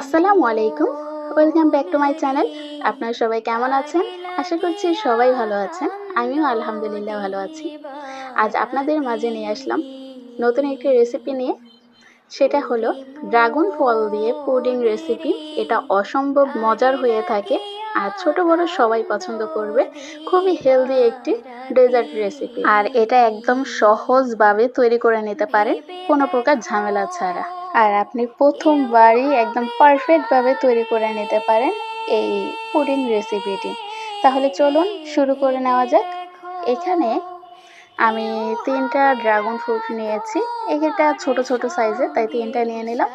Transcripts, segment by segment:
আসসালামু আলাইকুম। Welcome back to my channel আপনারা সবাই কেমন আছেন? আশা করছি সবাই ভালো আছেন। আমিও আলহামদুলিল্লাহ ভালো আছি। আজ আপনাদের মাঝে নিয়ে আসলাম নতুন একটি রেসিপি নিয়ে। সেটা হলো ড্রাগন ফল দিয়ে পুডিং রেসিপি এটা অসম্ভব মজার হয়ে থাকে আর ছোট বড় সবাই পছন্দ করবে। খুবই হেলদি একটি ডেজার্ট রেসিপি আর এটা একদম সহজভাবে তৈরি করে নিতে পারেন। কোনো প্রকার ঝামেলা ছাড়া। আর আপনি প্রথমবারই একদম পারফেক্টভাবে তৈরি করে নিতে পারেন এই পুডিং রেসিপিটি তাহলে চলুন শুরু করে নেওয়া যাক। এখানে আমি তিনটা ড্রাগন ফ্রুট নিয়েছি। এটা ছোট ছোট সাইজের তাই তিনটা নিয়ে নিলাম।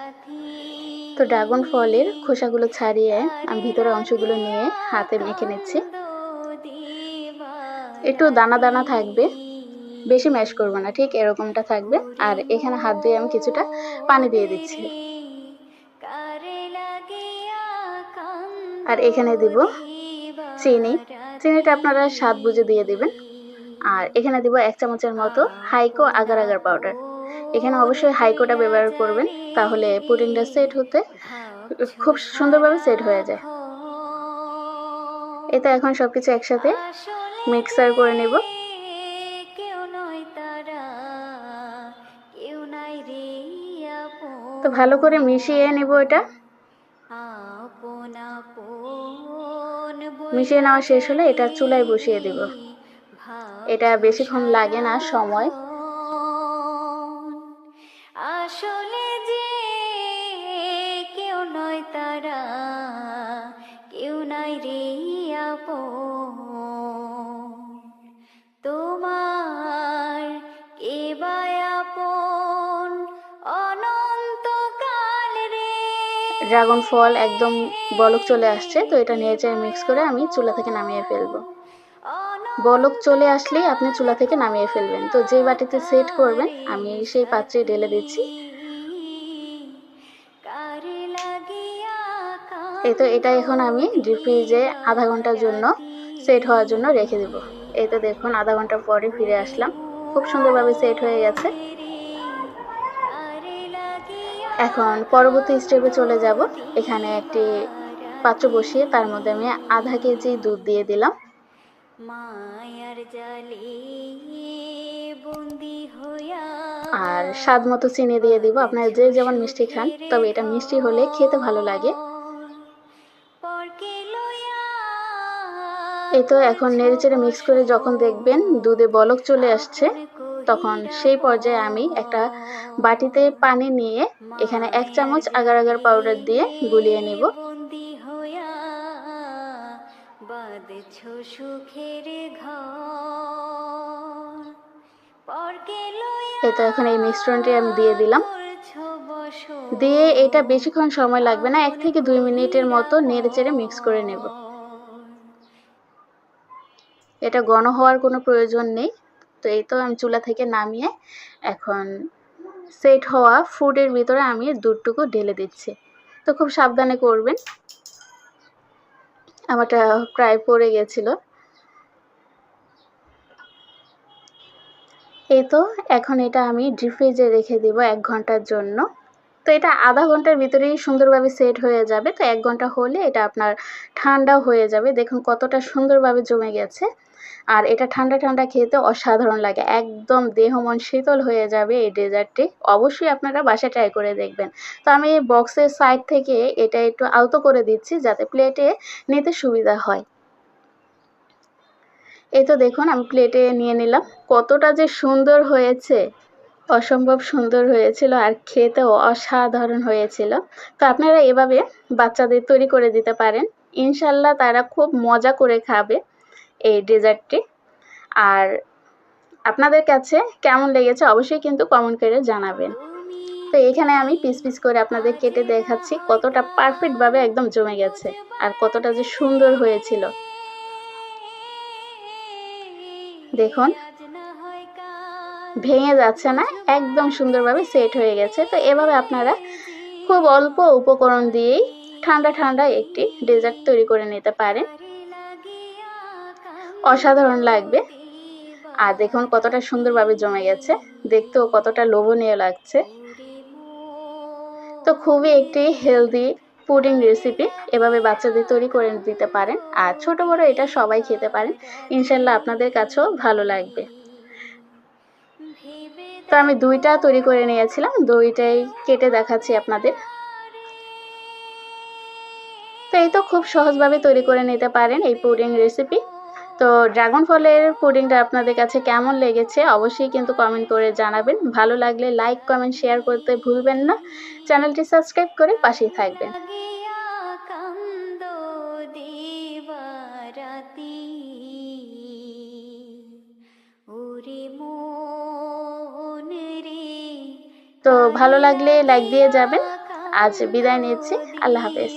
তো ড্রাগন ফলের খোসাগুলো ছাড়িয়ে আমি ভিতরের অংশগুলো নিয়ে হাতে মেখে নিচ্ছি। একটু দানা দানা থাকবে। বেশি ম্যাশ করব না, ঠিক এরকমটা থাকবে। আর এখানে হাত দিয়ে আমি কিছুটা পানি দিয়ে দিচ্ছি। আর এখানে দিব চিনি। চিনিটা আপনারা স্বাদ বুঝে দিয়ে দিবেন। আর এখানে দিব এক চামচের মতো হাইকো আগার আগার পাউডার এখানে অবশ্যই হাইকোটা ব্যবহার করবেন, তাহলে পুডিংটা সেট হতে খুব সুন্দরভাবে সেট হয়ে যায়। এটা এখন সব কিছু একসাথে মিক্সার করে নেব। তো ভালো করে মিশিয়ে নেব এটা। মিশিয়ে নেওয়া শেষ হলে এটা চুলায় বসিয়ে দেব। এটা বেশিক্ষণ লাগে না, সময়। আসলে যে কেউ নয় তারা, কেউ নাই রে আপন। ড্রাগন ফল একদম বলক চলে আসছে, তো এটা চেয়ে মিক্স করে আমি চুলা থেকে নামিয়ে ফেলব। বলক চলে আসলেই আপনি চুলা থেকে নামিয়ে ফেলবেন। তো যেই বাটিতে সেট করবেন, আমি সেই পাত্রে ঢেলে দিচ্ছি। এই তো এটা এখন আমি ডিপ ফ্রিজে আধা ঘণ্টার জন্য সেট হওয়ার জন্য রেখে দেব। এই তো দেখুন, আধা ঘণ্টা পরে ফিরে আসলাম। খুব সুন্দরভাবে সেট হয়ে গেছে। এখন পরবর্তী স্টেপে চলে যাব। এখানে একটি পাত্র বসিয়ে তার মধ্যে আমি আধা কেজি দুধ দিয়ে দিলাম। আর স্বাদ মতো চিনি দিয়ে দিব। আপনারা যে যেমন মিষ্টি খান তবে এটা মিষ্টি হলে খেতে ভালো লাগে। এই তো এখন নেড়েচেড়ে মিক্স করে যখন দেখবেন দুধে বলক চলে আসছে তখন সেই পর্যায়ে আমি একটা বাটিতে পানি নিয়ে এখানে এক চামচ আগার আগার পাউডার দিয়ে গুলিয়ে নেব। বাঁধছ সুখের ঘর। এখন এই মিশ্রণটি আমি দিয়ে দিলাম। দিয়ে এটা বেশিক্ষণ সময় লাগবে না এক থেকে দুই মিনিটের মতো নেড়েচেড়ে মিক্স করে নেব। এটা ঘন হওয়ার কোনো প্রয়োজন নেই। তো এই তো আমি চুলা থেকে নামিয়ে এখন সেট হওয়া ফুডের ভিতরে আমি দুধটুকু ঢেলে দিচ্ছি। তো খুব সাবধানে করবেন। আমারটা প্রায় পড়ে গেছিল। এই তো, এখন এটা আমি ডিপ ফ্রিজে রেখে দিব এক ঘণ্টার জন্য। তো এটা আধা ঘণ্টার ভিতরেই সুন্দরভাবে সেট হয়ে যাবে। তো এক ঘণ্টা হলে এটা আপনার ঠান্ডা হয়ে যাবে। দেখুন কতটা সুন্দরভাবে জমে গেছে। আর এটা ঠান্ডা ঠান্ডা খেতে অসাধারণ লাগে। একদম দেহ মন শীতল হয়ে যাবে এই ডেজার্টটি। অবশ্যই আপনারা বাসায় ট্রাই করে দেখবেন। তো আমি বক্সের সাইড থেকে এটা একটু আলতো করে দিচ্ছি যাতে প্লেটে নিতে সুবিধা হয়। এই তো দেখুন আমি প্লেটে নিয়ে নিলাম। কতটা যে সুন্দর হয়েছে! অসম্ভব সুন্দর হয়েছিল আর খেতেও অসাধারণ হয়েছিল। তো আপনারা এভাবে বাচ্চাদের তৈরি করে দিতে পারেন। ইনশাল্লাহ তারা খুব মজা করে খাবে এই ডেজার্টটি। আর আপনাদের কাছে কেমন লেগেছে অবশ্যই কিন্তু কমেন্ট করে জানাবেন। তো এখানে আমি পিস পিস করে আপনাদের কেটে দেখাচ্ছি কতটা পারফেক্টভাবে একদম জমে গেছে আর কতটা যে সুন্দর হয়েছিল। দেখুন ভেঙে যাচ্ছে না, একদম সুন্দরভাবে সেট হয়ে গেছে। তো এভাবে আপনারা খুব অল্প উপকরণ দিয়েই ঠান্ডা ঠান্ডা একটি ডেজার্ট তৈরি করে নিতে পারেন। অসাধারণ লাগবে। আর দেখুন কতটা সুন্দরভাবে জমে গেছে। দেখতেও কতটা লোভনীয় লাগছে। তো খুবই একটি হেলদি পুডিং রেসিপি এভাবে বাচ্চাদের তৈরি করে দিতে পারেন। আর ছোট বড় এটা সবাই খেতে পারেন। ইনশাল্লাহ আপনাদের কাছেও ভালো লাগবে। তো আমি দুইটা তৈরি করে নিয়েছিলাম, দুইটাই কেটে দেখাচ্ছি আপনাদের। তো এই তো খুব সহজভাবে তৈরি করে নিতে পারেন এই পুডিং রেসিপি তো ড্রাগন ফলের পুডিংটা আপনাদের কাছে কেমন লেগেছে অবশ্যই কিন্তু কমেন্ট করে জানাবেন। ভালো লাগলে লাইক কমেন্ট শেয়ার করতে ভুলবেন না। চ্যানেলটি সাবস্ক্রাইব করে পাশেই থাকবেন। মন তো ভালো লাগলে লাইক দিয়ে যাবেন। আজ বিদায় নিচ্ছি। আল্লাহ হাফেজ।